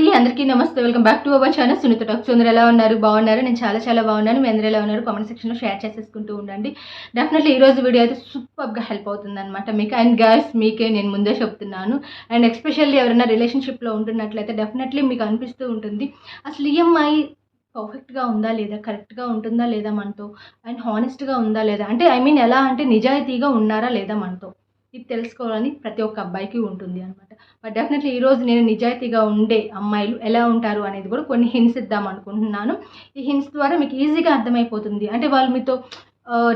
అండి అందరికీ నమస్తే. Welcome back to our channel Sunitha talk అందరూ ఎలా ఉన్నారు? బాగున్నారు? నేను చాలా చాలా బాగున్నాను. మీ అందరూ ఎలా ఉన్నారు? కామెంట్ సెక్షన్లో షేర్ చేసేసుకుంటూ ఉండండి. డెఫినెట్లీ ఈ రోజు వీడియో అయితే సూపర్గా హెల్ప్ అవుతుంది అనమాట మీకు అండ్ గర్ల్స్ మీకే నేను ముందే చెప్తున్నాను. అండ్ ఎస్పెషల్లీ ఎవరైనా రిలేషన్షిప్లో ఉంటున్నట్లయితే డెఫినెట్లీ మీకు అనిపిస్తూ ఉంటుంది. అసలు ఈఎంఐ పర్ఫెక్ట్గా ఉందా లేదా? కరెక్ట్గా ఉంటుందా లేదా మనతో? అండ్ హానెస్ట్గా ఉందా లేదా? అంటే ఐ మీన్ ఎలా అంటే నిజాయితీగా ఉన్నారా లేదా మనతో? ఇది తెలుసుకోవాలని ప్రతి ఒక్క అబ్బాయికి ఉంటుంది అనమాట బట్ డెఫినెట్లీ ఈరోజు నేను నిజాయితీగా ఉండే అమ్మాయిలు ఎలా ఉంటారు అనేది కూడా కొన్ని హింట్స్ ఇద్దాం అనుకుంటున్నాను. ఈ హింట్స్ ద్వారా మీకు ఈజీగా అర్థమైపోతుంది. అంటే వాళ్ళు మీతో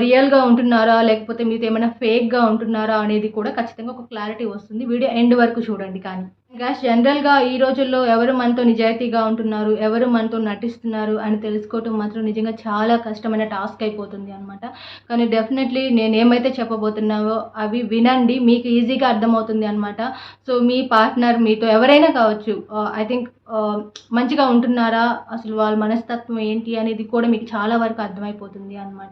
రియల్గా ఉంటున్నారా? లేకపోతే మీతో ఏమైనా ఫేక్గా ఉంటున్నారా? అనేది కూడా ఖచ్చితంగా ఒక క్లారిటీ వస్తుంది. వీడియో ఎండ్ వరకు చూడండి కానీ. గాస్ జనరల్గా ఈ రోజుల్లో ఎవరు మనతో నిజాయితీగా ఉంటున్నారు ఎవరు మనతో నటిస్తున్నారు అని తెలుసుకోవటం మాత్రం నిజంగా చాలా కష్టమైన టాస్క్ అయిపోతుంది అనమాట కానీ డెఫినెట్లీ నేను ఏమైతే చెప్పబోతున్నావో అవి వినండి మీకు ఈజీగా అర్థమవుతుంది అనమాట సో మీ పార్ట్నర్ మీతో ఎవరైనా కావచ్చు ఐ థింక్ మంచిగా ఉంటున్నారా అసలు వాళ్ళ మనస్తత్వం ఏంటి అనేది కూడా మీకు చాలా వరకు అర్థమైపోతుంది అనమాట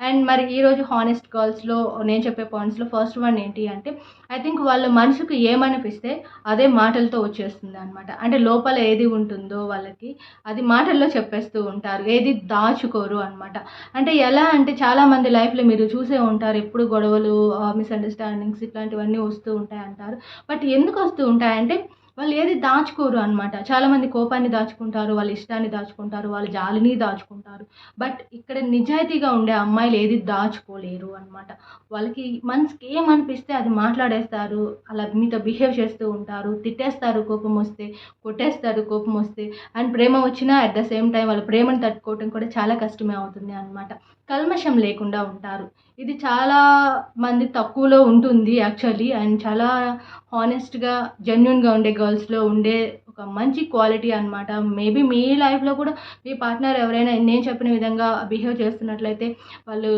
అండ్ మరి ఈరోజు హానెస్ట్ గర్ల్స్లో నేను చెప్పే పాయింట్స్లో ఫస్ట్ వన్ ఏంటి అంటే ఐ థింక్ వాళ్ళ మనసుకు ఏమనిపిస్తే అదే మాటలతో వచ్చేస్తుంది అనమాట అంటే లోపల ఏది ఉంటుందో వాళ్ళకి అది మాటల్లో చెప్పేస్తూ ఉంటారు. ఏది దాచుకోరు అనమాట అంటే ఎలా అంటే చాలామంది లైఫ్లో మీరు చూసే ఉంటారు ఎప్పుడు గొడవలు మిస్అండర్స్టాండింగ్స్ ఇట్లాంటివన్నీ వస్తూ ఉంటాయి అంటారు బట్ ఎందుకు వస్తూ ఉంటాయంటే వాళ్ళు ఏది దాచుకోరు అనమాట చాలామంది కోపాన్ని దాచుకుంటారు వాళ్ళ ఇష్టాన్ని దాచుకుంటారు వాళ్ళ జాలిని దాచుకుంటారు. బట్ ఇక్కడ నిజాయితీగా ఉండే అమ్మాయిలు ఏది దాచుకోలేరు అనమాట వాళ్ళకి మనసుకి ఏమనిపిస్తే అది మాట్లాడేస్తారు అలా మీతో బిహేవ్ చేస్తూ ఉంటారు తిట్టేస్తారు కోపం వస్తే కొట్టేస్తారు కోపం వస్తే అండ్ ప్రేమ వచ్చినా అట్ ద సేమ్ టైం వాళ్ళ ప్రేమను తట్టుకోవటం కూడా చాలా కష్టమే అవుతుంది అనమాట కల్మషం లేకుండా ఉంటారు. ఇది చాలా మంది తక్కువలో ఉంటుంది యాక్చువల్లీ అండ్ చాలా హానెస్ట్గా జెన్యున్గా ఉండే గర్ల్స్లో ఉండే ఒక మంచి క్వాలిటీ అనమాట మేబీ మీ లైఫ్లో కూడా మీ పార్ట్నర్ ఎవరైనా నేను చెప్పిన విధంగా బిహేవ్ చేస్తున్నట్లయితే వాళ్ళు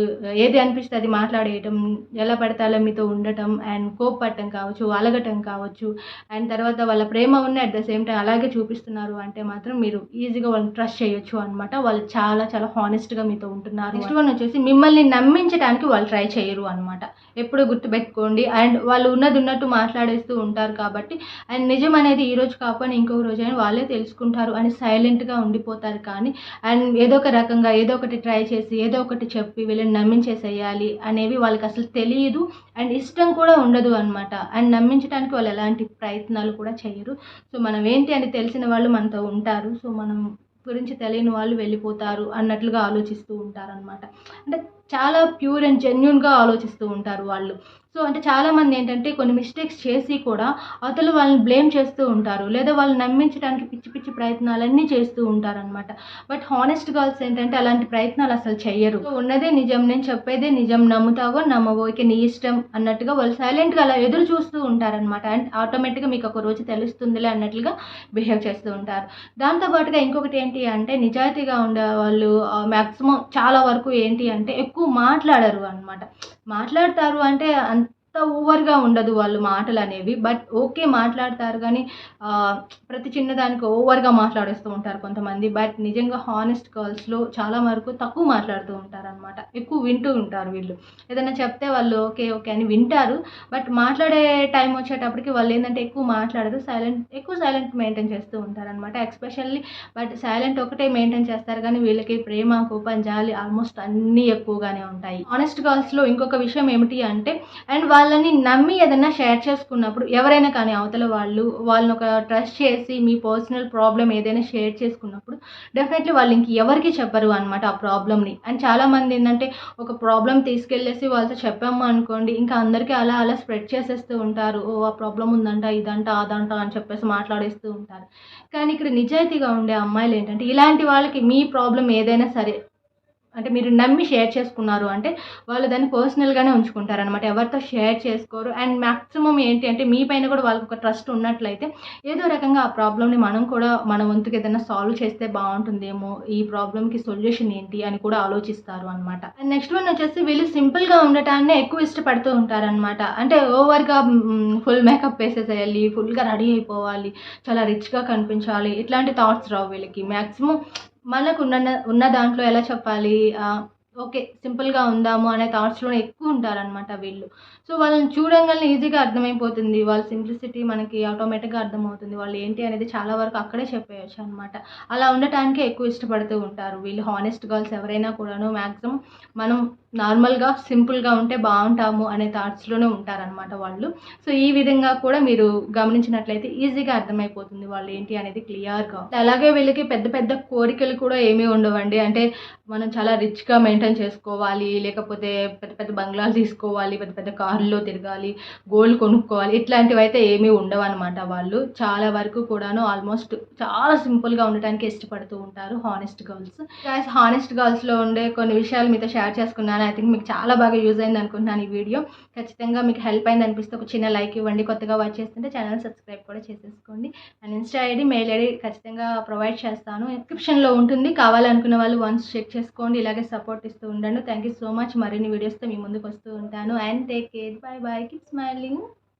ఏది అనిపిస్తే అది మాట్లాడేయటం ఎలా పడితే అలా మీతో ఉండటం అండ్ కోప్పట్టం కావచ్చు అలగటం కావచ్చు. అండ్ తర్వాత వాళ్ళ ప్రేమ ఉన్న అట్ ద సేమ్ టైం అలాగే చూపిస్తున్నారు అంటే మాత్రం మీరు ఈజీగా వాళ్ళని ట్రస్ట్ చేయొచ్చు అనమాట వాళ్ళు చాలా చాలా హానెస్ట్గా మీతో ఉంటున్నారు. నెక్స్ట్ వన్ వచ్చేసి మిమ్మల్ని నమ్మించడానికి వాళ్ళు ట్రై చేయరు అనమాట ఎప్పుడు గుర్తుపెట్టుకోండి. అండ్ వాళ్ళు ఉన్నది ఉన్నట్టు మాట్లాడేస్తూ ఉంటారు కాబట్టి. అండ్ నిజం అనేది ఈరోజు రోజు కాకపోయినా ఇంకొక రోజు అని వాళ్ళే తెలుసుకుంటారు అని సైలెంట్గా ఉండిపోతారు కానీ అండ్ ఏదో ఒక రకంగా ఏదో ఒకటి ట్రై చేసి ఏదో ఒకటి చెప్పి వీళ్ళని నమ్మించేసేయాలి అనేవి వాళ్ళకి అసలు తెలియదు అండ్ ఇష్టం కూడా ఉండదు అనమాట అండ్ నమ్మించడానికి వాళ్ళు ఎలాంటి ప్రయత్నాలు కూడా చేయరు సో మనం ఏంటి అని తెలిసిన వాళ్ళు మనతో ఉంటారు. సో మనం గురించి తెలియని వాళ్ళు వెళ్ళిపోతారు అన్నట్లుగా ఆలోచిస్తూ ఉంటారనమాట అంటే చాలా ప్యూర్ అండ్ జెన్యున్గా ఆలోచిస్తూ ఉంటారు వాళ్ళు. సో అంటే చాలామంది ఏంటంటే కొన్ని మిస్టేక్స్ చేసి కూడా అవతల వాళ్ళని బ్లేమ్ చేస్తూ ఉంటారు. లేదా వాళ్ళని నమ్మించడానికి పిచ్చి పిచ్చి ప్రయత్నాలన్నీ చేస్తూ ఉంటారనమాట బట్ హానెస్ట్ గర్ల్స్ ఏంటంటే అలాంటి ప్రయత్నాలు అసలు చెయ్యరు. ఉన్నదే నిజం నేను చెప్పేదే నిజం నమ్ముతావో నమ్మవో ఇక నీ ఇష్టం అన్నట్టుగా వాళ్ళు సైలెంట్గా అలా ఎదురు చూస్తూ ఉంటారనమాట అండ్ ఆటోమేటిక్గా మీకు ఒక రోజు తెలుస్తుందిలే అన్నట్లుగా బిహేవ్ చేస్తూ ఉంటారు. దాంతోపాటుగా ఇంకొకటి ఏంటి అంటే నిజాయితీగా ఉండే వాళ్ళు మ్యాక్సిమం చాలా వరకు ఏంటి అంటే ఎక్కువ మాట్లాడరు అనమాట మాట్లాడతారు అంటే అంత ఓవర్గా ఉండదు వాళ్ళు మాటలు అనేవి బట్ ఓకే మాట్లాడతారు కానీ ప్రతి చిన్నదానికి ఓవర్గా మాట్లాడేస్తూ ఉంటారు కొంతమంది. బట్ నిజంగా హానెస్ట్ గర్ల్స్లో చాలా వరకు తక్కువ మాట్లాడుతూ ఉంటారు అనమాట ఎక్కువ వింటూ ఉంటారు వీళ్ళు. ఏదైనా చెప్తే వాళ్ళు ఓకే ఓకే అని వింటారు. బట్ మాట్లాడే టైం వచ్చేటప్పటికి వాళ్ళు ఏంటంటే ఎక్కువ మాట్లాడదు సైలెంట్ ఎక్కువ సైలెంట్ మెయింటైన్ చేస్తూ ఉంటారు అనమాట ఎక్స్పెషల్లీ బట్ సైలెంట్ ఒకటే మెయింటైన్ చేస్తారు కానీ వీళ్ళకి ప్రేమ కోపం జాలి ఆల్మోస్ట్ అన్నీ ఎక్కువగానే ఉంటాయి. హానెస్ట్ గర్ల్స్లో ఇంకొక విషయం ఏమిటి అంటే అండ్ వాళ్ళని నమ్మి ఏదైనా షేర్ చేసుకున్నప్పుడు ఎవరైనా కానీ అవతల వాళ్ళు వాళ్ళని ఒక ట్రస్ట్ చేసి మీ పర్సనల్ ప్రాబ్లం ఏదైనా షేర్ చేసుకున్నప్పుడు డెఫినెట్లీ వాళ్ళు ఇంక ఎవరికి చెప్పరు అనమాట ఆ ప్రాబ్లమ్ని అండ్ చాలామంది ఏంటంటే ఒక ప్రాబ్లం తీసుకెళ్ళేసి వాళ్ళతో చెప్పాము అనుకోండి ఇంకా అందరికీ అలా అలా స్ప్రెడ్ చేసేస్తూ ఉంటారు. ఓ ఆ ప్రాబ్లం ఉందంట ఇదంట అదంట అని చెప్పేసి మాట్లాడేస్తూ ఉంటారు. కానీ ఇక్కడ నిజాయితీగా ఉండే అమ్మాయిలు ఏంటంటే ఇలాంటి వాళ్ళకి మీ ప్రాబ్లం ఏదైనా సరే అంటే మీరు నమ్మి షేర్ చేసుకున్నారు అంటే వాళ్ళు దాన్ని పర్సనల్గానే ఉంచుకుంటారు అనమాట ఎవరితో షేర్ చేసుకోరు. అండ్ మ్యాక్సిమం ఏంటి అంటే మీ పైన కూడా వాళ్ళకి ఒక ట్రస్ట్ ఉన్నట్లయితే ఏదో రకంగా ఆ ప్రాబ్లమ్ని మనం కూడా మన వంతుకి ఏదైనా సాల్వ్ చేస్తే బాగుంటుందేమో ఈ ప్రాబ్లమ్కి సొల్యూషన్ ఏంటి అని కూడా ఆలోచిస్తారు అనమాట అండ్ నెక్స్ట్ వన్ వచ్చేసి వీళ్ళు సింపుల్గా ఉండటాన్ని ఎక్కువ ఇష్టపడుతూ ఉంటారనమాట అంటే ఓవర్గా ఫుల్ మేకప్ వేసేసేయాలి ఫుల్గా రెడీ అయిపోవాలి చాలా రిచ్గా కనిపించాలి ఇట్లాంటి థాట్స్ రావు వీళ్ళకి. మ్యాక్సిమం మనకు ఉన్న ఉన్న దాంట్లో ఎలా చెప్పాలి? ఓకే సింపుల్గా ఉందాము అనే థాట్స్లోనే ఎక్కువ ఉంటారనమాట వీళ్ళు. సో వాళ్ళని చూడంగానే ఈజీగా అర్థమైపోతుంది. వాళ్ళ సింప్లిసిటీ మనకి ఆటోమేటిక్గా అర్థమవుతుంది. వాళ్ళు ఏంటి అనేది చాలా వరకు అక్కడే చెప్పేయచ్చు అనమాట అలా ఉండటానికే ఎక్కువ ఇష్టపడుతూ ఉంటారు వీళ్ళు. హానెస్ట్ గర్ల్స్ ఎవరైనా కూడాను మ్యాక్సిమం మనం నార్మల్గా సింపుల్గా ఉంటే బాగుంటాము అనే థాట్స్లోనే ఉంటారనమాట వాళ్ళు. సో ఈ విధంగా కూడా మీరు గమనించినట్లయితే ఈజీగా అర్థమైపోతుంది వాళ్ళు ఏంటి అనేది క్లియర్గా. అలాగే వీళ్ళకి పెద్ద పెద్ద కోరికలు కూడా ఏమీ ఉండవండి. అంటే మనం చాలా రిచ్గా మెయింటైన్ చేసుకోవాలి లేకపోతే పెద్ద పెద్ద బంగ్లాలు తీసుకోవాలి పెద్ద పెద్ద కార్లో తిరగాలి గోల్డ్ కొనుక్కోవాలి ఇట్లాంటివి అయితే ఏమీ ఉండవు అనమాట వాళ్ళు. చాలా వరకు కూడాను ఆల్మోస్ట్ చాలా సింపుల్గా ఉండటానికి ఇష్టపడుతూ ఉంటారు హానెస్ట్ గర్ల్స్. హానెస్ట్ గర్ల్స్లో ఉండే కొన్ని విషయాలు మీతో షేర్ చేసుకున్నాను. ఐ థింక్ మీకు చాలా బాగా యూజ్ అయింది అనుకుంటున్నాను ఈ వీడియో. ఖచ్చితంగా మీకు హెల్ప్ అయింది అనిపిస్తే ఒక చిన్న లైక్ ఇవ్వండి. కొత్తగా వాచ్ చేస్తుంటే ఛానల్ సబ్స్క్రైబ్ కూడా చేసేసుకోండి. And insta ID mail ID ఖచ్చితంగా ప్రొవైడ్ చేస్తాను. డిస్క్రిప్షన్లో ఉంటుంది. కావాలనుకున్న వాళ్ళు వన్స్ చెక్ చేసుకోండి. ఇలాగే సపోర్ట్ ఇస్తూ ఉండండి. థ్యాంక్ యూ సో మచ్ మరిన్ని వీడియోస్తో మీ ముందుకు వస్తూ ఉంటాను. And take care bye bye keep smiling